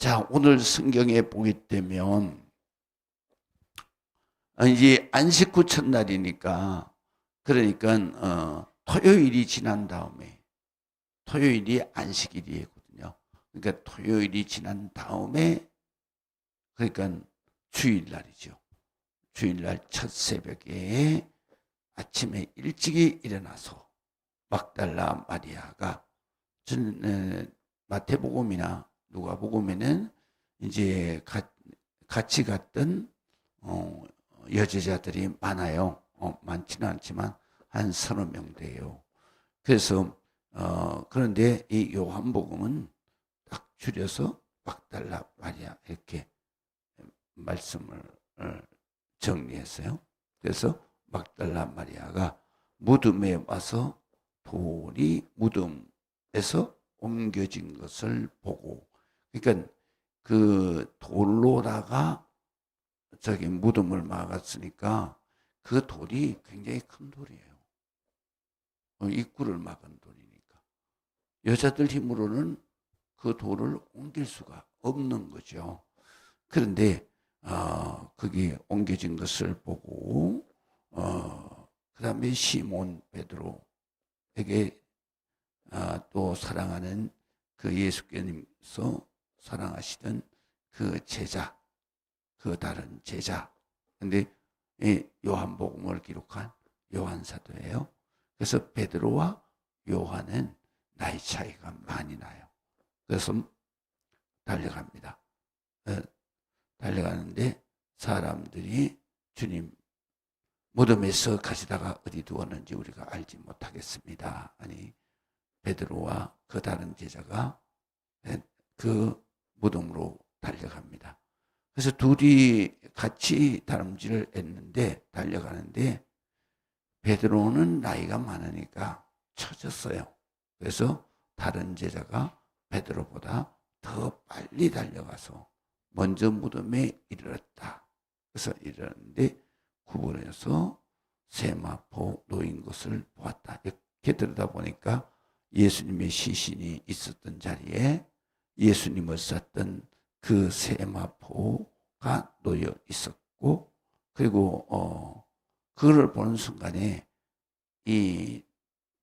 자, 오늘 성경에 보게 되면 어, 이제 안식 후 첫날이니까 그러니까 어, 토요일이 지난 다음에 토요일이 안식일이거든요. 그러니까 토요일이 지난 다음에 그러니까 주일날이죠. 주일날 첫 새벽에 아침에 일찍이 일어나서 막달라 마리아가 마태복음이나 누가복음에는 이제 가, 같이 갔던 어, 여제자들이 많아요. 어, 많지는 않지만 한 서너 명 돼요. 그래서 어, 그런데 이 요한복음은 딱 줄여서 막달라 마리아 이렇게 말씀을 어, 정리했어요. 그래서 막달라 마리아가 무덤에 와서 돌이 무덤에서 옮겨진 것을 보고 그러니까 그 돌로다가 저기 무덤을 막았으니까 그 돌이 굉장히 큰 돌이에요. 어, 입구를 막은 돌이니까 여자들 힘으로는 그 돌을 옮길 수가 없는 거죠. 그런데 어, 거기 옮겨진 것을 보고 어, 그 다음에 시몬 베드로에게 아, 또 사랑하는 그 예수께서 사랑하시던 그 제자, 그 다른 제자. 근데 이 요한복음을 기록한 요한 사도예요. 그래서 베드로와 요한은 나이 차이가 많이 나요. 그래서 달려갑니다. 어, 달려가는데 사람들이 주님 무덤에서 가시다가 어디 두었는지 우리가 알지 못하겠습니다. 아니 베드로와 그 다른 제자가 그 무덤으로 달려갑니다. 그래서 둘이 같이 다름질을 했는데 달려가는데 베드로는 나이가 많으니까 처졌어요. 그래서 다른 제자가 베드로보다 더 빨리 달려가서 먼저 무덤에 이르렀다. 그래서 이르렀는데 구분해서 세마포 놓인 것을 보았다. 이렇게 들여다보니까 예수님의 시신이 있었던 자리에 예수님을 쌌던 그 세마포가 놓여 있었고 그리고 어 그를 보는 순간에 이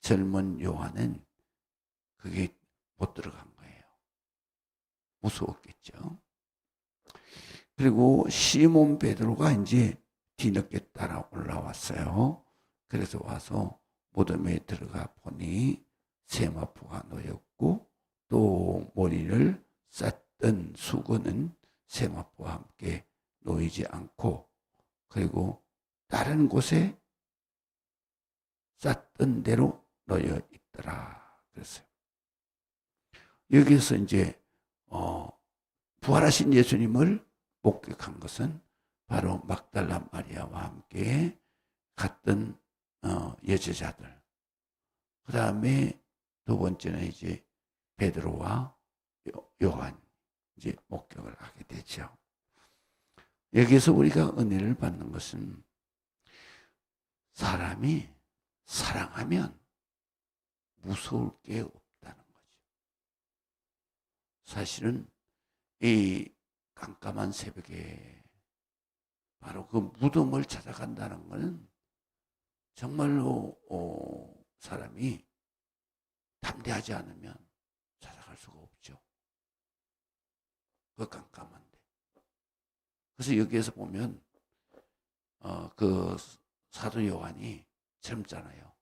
젊은 요한은 그게 못 들어간 거예요. 무서웠겠죠. 그리고 시몬 베드로가 이제 뒤늦게 따라 올라왔어요. 그래서 와서 무덤에 들어가 보니 세마포가 놓였고 또 머리를 쌌던 수건은 세마포와 함께 놓이지 않고 그리고 다른 곳에 쌌던 대로 놓여 있더라 그랬어요. 여기서 이제 어, 부활하신 예수님을 목격한 것은 바로 막달라 마리아와 함께 갔던 어, 여제자들. 그 다음에 두 번째는 이제 베드로와 요한 이제 목격을 하게 되죠. 여기서 우리가 은혜를 받는 것은 사람이 사랑하면 무서울 게 없다는 거죠. 사실은 이 깜깜한 새벽에 바로 그 무덤을 찾아간다는 것은 정말로 어, 사람이 담대하지 않으면 수가 없죠. 그 깜깜한데. 그래서 여기에서 보면 어, 그 사도 요한이 젊잖아요.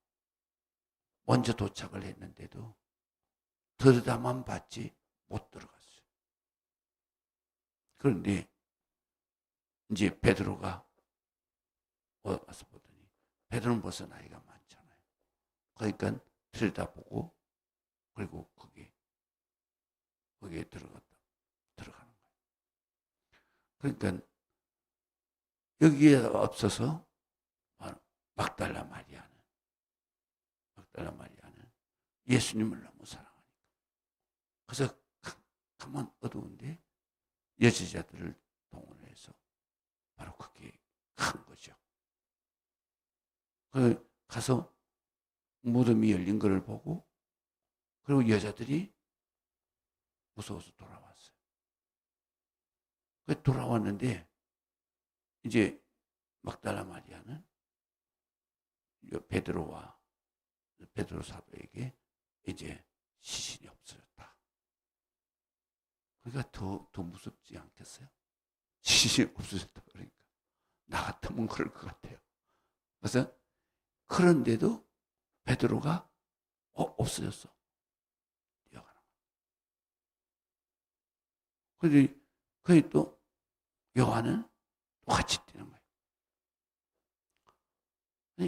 먼저 도착을 했는데도 들여다만 봤지 못 들어갔어요. 그런데 이제 베드로가 와서 보더니 베드로는 벌써 나이가 많잖아요. 그러니까 들여다보고 그리고 거기 거기에 들어갔다 들어가는 거예요. 그러니까 여기에 없어서 막달라 마리아는 막달라 마리아는 예수님을 너무 사랑하니까 그래서 가만 어두운데 여제자들을 동원해서 바로 그게 큰 거죠. 그 가서 무덤이 열린 것을 보고 그리고 여자들이 무서워서 돌아왔어요. 그 돌아왔는데 이제 막달라 마리아는 요 베드로와 베드로 사도에게 이제 시신이 없어졌다. 그러니까 더, 더 무섭지 않겠어요? 시신이 없어졌다. 그러니까. 나 같으면 그럴 것 같아요. 그래서 그런데도 베드로가 어, 없어졌어. 뛰어가는 거야. 그런데 그게 또 요한은 똑같이 뛰는 거예요.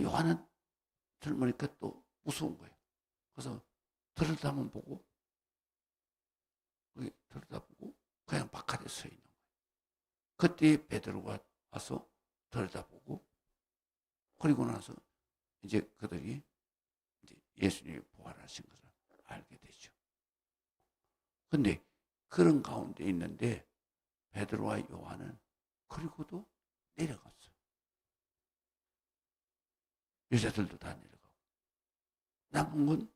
요한은 젊으니까 또 무서운 거예요. 그래서 들여다만 보고 들여다보고 그냥 바깥에 서 있는 거예요. 그때 베드로가 와서 들여다보고 그리고 나서 이제 그들이 이제 예수님이 부활하신 것을 알게 되죠. 근데 그런 가운데 있는데 베드로와 요한은 그리고도 내려갔어요. 여자들도 다 내려가고 남은 건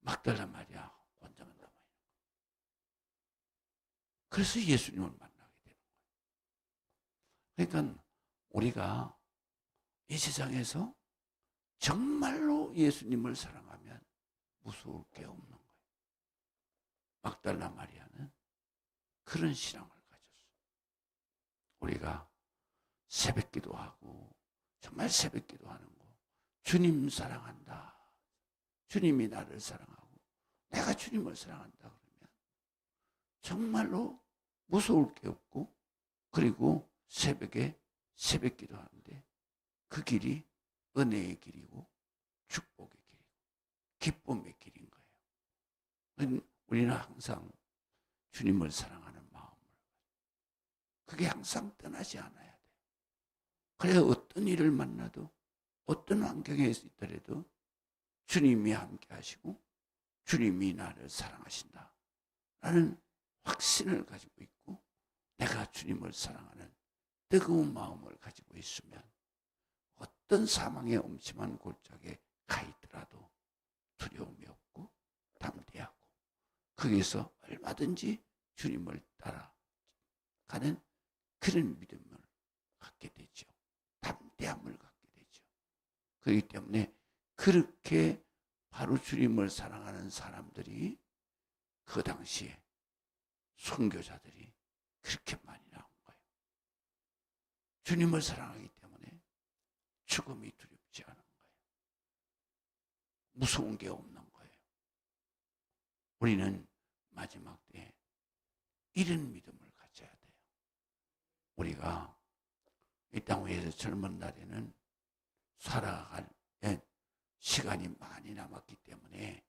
막달라 마리아 혼자만 남아 있는 거예요. 그래서 예수님을 만나게 되는 거예요. 그러니까 우리가 이 세상에서 정말로 예수님을 사랑하면 무서울 게 없는 거예요. 막달라 마리아는 그런 신앙을 가졌어요. 우리가 새벽 기도하고 정말 새벽 기도하는 거 주님 사랑한다. 주님이 나를 사랑하고 내가 주님을 사랑한다 그러면 정말로 무서울 게 없고 그리고 새벽에 새벽 기도하는데 그 길이 은혜의 길이고 축복의 길이고 기쁨의 길인 거예요. 우리는 항상 주님을 마음을 그게 항상 떠나지 않아야 돼요. 그래야 어떤 일을 만나도 어떤 환경에 있더라도 주님이 함께 하시고 주님이 나를 사랑하신다. 라는 확신을 가지고 있고 내가 주님을 사랑하는 뜨거운 마음을 가지고 있으면 어떤 사망의 엄침한 골짜기에 가 있더라도 두려움이 없고 담대하고 거기서 얼마든지 주님을 따라 가는 그런 믿음을 갖게 되죠. 담대함을 갖게 되죠. 그렇기 때문에 그렇게 바로 주님을 사랑하는 사람들이 그 당시에 선교자들이 그렇게 많이 나온 거예요. 주님을 사랑하기 때문에 죽음이 두렵지 않은 거예요. 무서운 게 없는 거예요. 우리는 마지막 때에 이런 돼요. 우리가 이 땅 위에서 젊은 날에는 살아갈 시간이 많이 남았기 때문에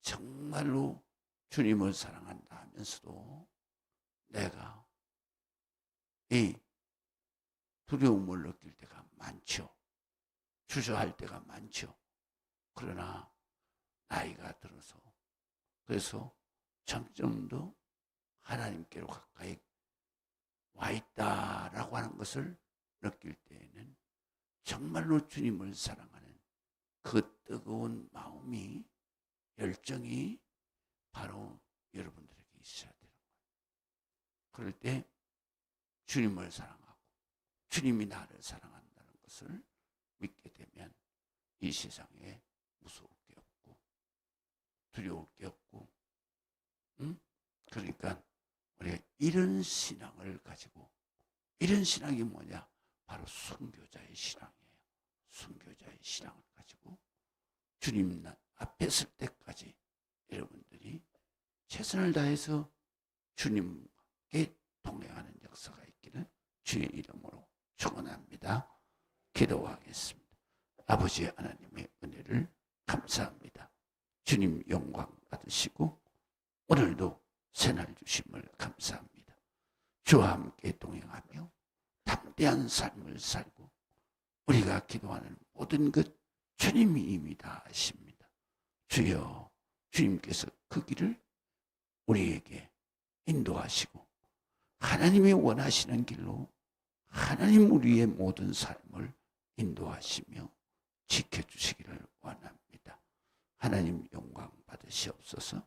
정말로 주님을 사랑한다 하면서도 내가 이 두려움을 느낄 때가 많죠. 주저할 때가 많죠. 그러나 나이가 들어서 그래서 점점 더 하나님께로 가까이 와 있다라고 하는 것을 느낄 때에는 정말로 주님을 사랑하는 그 뜨거운 마음이 열정이 바로 여러분들에게 있어야 되는 거예요. 그럴 때 주님을 사랑하고 주님이 나를 사랑한다는 것을 믿게 되면 이 세상에 무서울 게 없고 두려울 게 없고 응? 그러니까 우리가 이런 신앙을 가지고 이런 신앙이 뭐냐? 바로 순교자의 신앙이에요. 순교자의 신앙을 가지고 주님 앞에 설 때까지 여러분들이 최선을 다해서 주님께 동행하는 역사가 있기를 주의 이름으로 축원합니다. 기도하겠습니다. 아버지 하나님의 은혜를 감사합니다. 주님 영광 받으시고 오늘도 새날 주심을 감사합니다. 주와 함께 동행하며 담대한 삶을 살고 우리가 기도하는 모든 것 주님이 이미 다 아십니다. 주여 주님께서 그 길을 우리에게 인도하시고 하나님이 원하시는 길로 하나님 우리의 모든 삶을 인도하시며 지켜주시기를 원합니다. 하나님 영광 받으시옵소서